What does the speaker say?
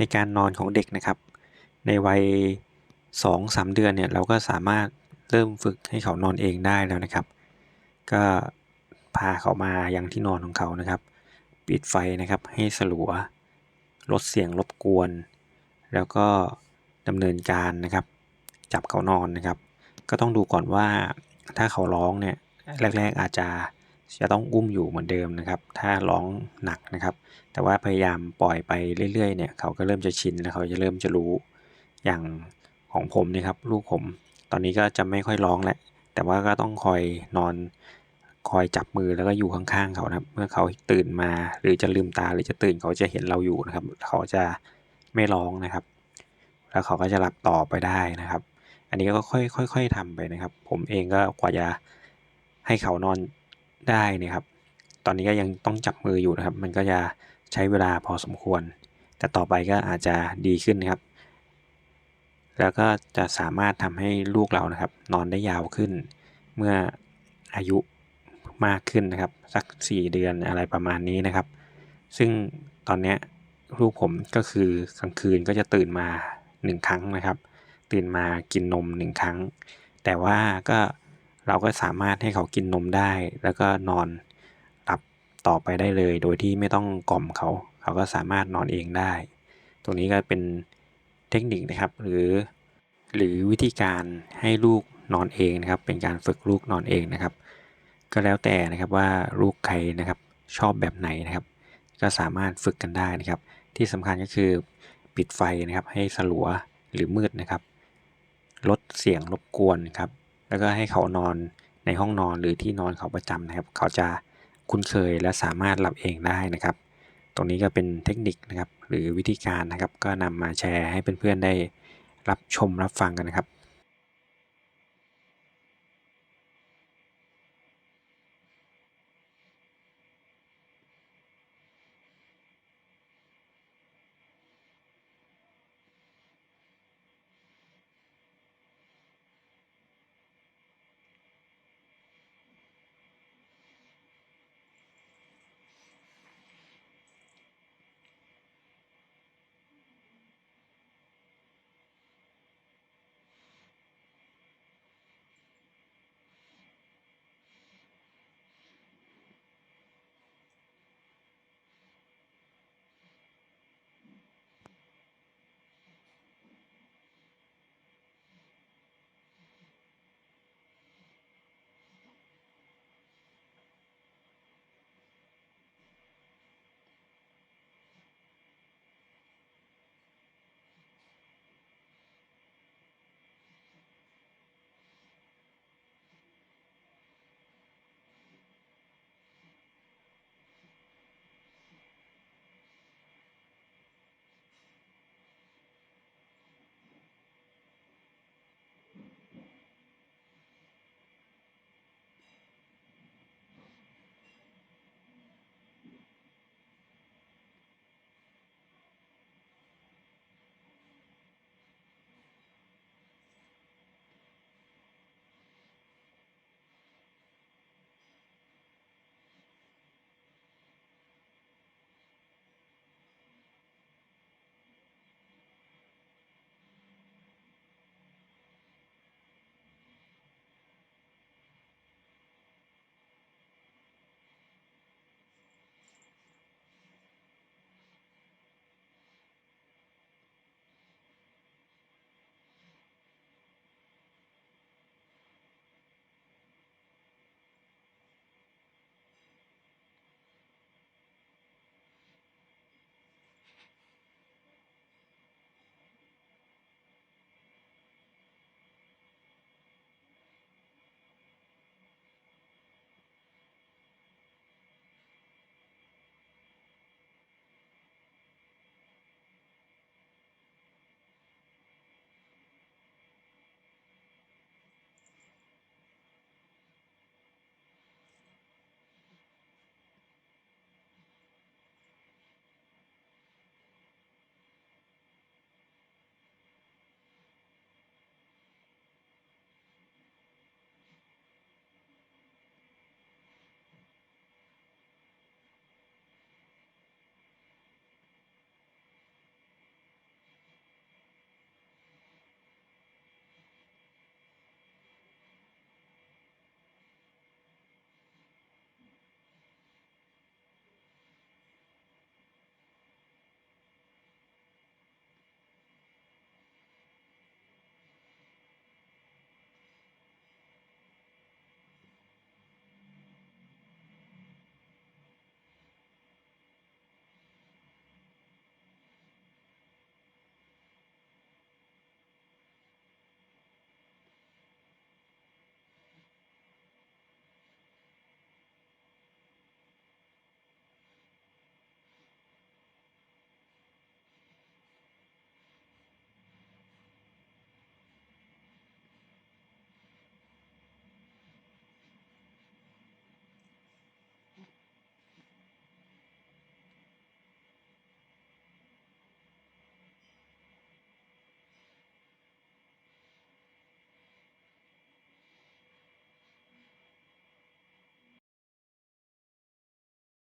ในการนอนของเด็กนะครับ ในวัย 2-3 เดือนเนี่ยเราก็สามารถเริ่มฝึกให้เขานอนเองได้แล้วนะครับ ก็พาเขามายังที่นอนของเขานะครับ ปิดไฟนะครับให้สลัว ลดเสียงรบกวน แล้วก็ดำเนินการนะครับ จับเขานอนนะครับ ก็ต้องดูก่อนว่าถ้าเขาร้องเนี่ยแรก ๆอาจจะ จะต้องอุ้มอยู่เหมือนเดิมนะครับ ถ้าร้องหนักนะครับ แต่ว่าพยายามปล่อยไปเรื่อยๆเนี่ยเขาก็เริ่มจะชินแล้วเขาจะเริ่มจะรู้อย่างของผมนี่ครับลูกผม ตอนนี้ก็จะไม่ค่อยร้องแล้วแต่ว่าก็ต้องคอยนอนคอยจับมือแล้วก็อยู่ข้างๆเขานะครับ เมื่อเขาตื่นมาหรือจะลืมตาหรือจะตื่นเขาจะเห็นเราอยู่นะครับ เขาจะไม่ร้องนะครับ แล้วเขาก็จะหลับต่อไปได้นะครับ อันนี้ก็ค่อยๆค่อยๆทำไปนะครับ ผมเองก็กว่าจะให้เขานอน ได้เนี่ยครับ ตอนนี้ก็ยังต้องจับมืออยู่นะครับ มันก็จะใช้เวลาพอสมควร แต่ต่อไปก็อาจจะดีขึ้นนะครับ แล้วก็จะสามารถทำให้ลูกเรานะครับ นอนได้ยาวขึ้น เมื่ออายุมากขึ้นนะครับ สัก 4 เดือนอะไรประมาณนี้นะครับ ซึ่งตอนนี้ลูกผมก็คือกลางคืนก็จะตื่นมา 1 ครั้งนะครับ ตื่นมากินนม 1 ครั้ง แต่ว่าก็ เราก็สามารถให้เขากินนมได้ แล้วก็นอนหลับต่อไปได้เลย โดยที่ไม่ต้องกล่อมเขา เขาก็สามารถนอนเองได้ ตรงนี้ก็เป็นเทคนิคนะครับ หรือ หรือวิธีการให้ลูกนอนเองนะครับ เป็นการฝึกลูกนอนเองนะครับ ก็แล้วแต่นะครับว่าลูกใครนะครับชอบแบบไหนนะครับ ก็สามารถฝึกกันได้นะครับ ที่สำคัญก็คือปิดไฟนะครับให้สลัวหรือมืดนะครับ ลดเสียงรบกวนครับ แล้วก็ให้เขานอนในห้องนอนหรือที่นอนเขาประจำนะครับ เขาจะคุ้นเคยและสามารถหลับเองได้นะครับ ตรงนี้ก็เป็นเทคนิคนะครับ หรือวิธีการนะครับ ก็นำมาแชร์ให้เพื่อนๆได้รับชมรับฟังกันนะครับ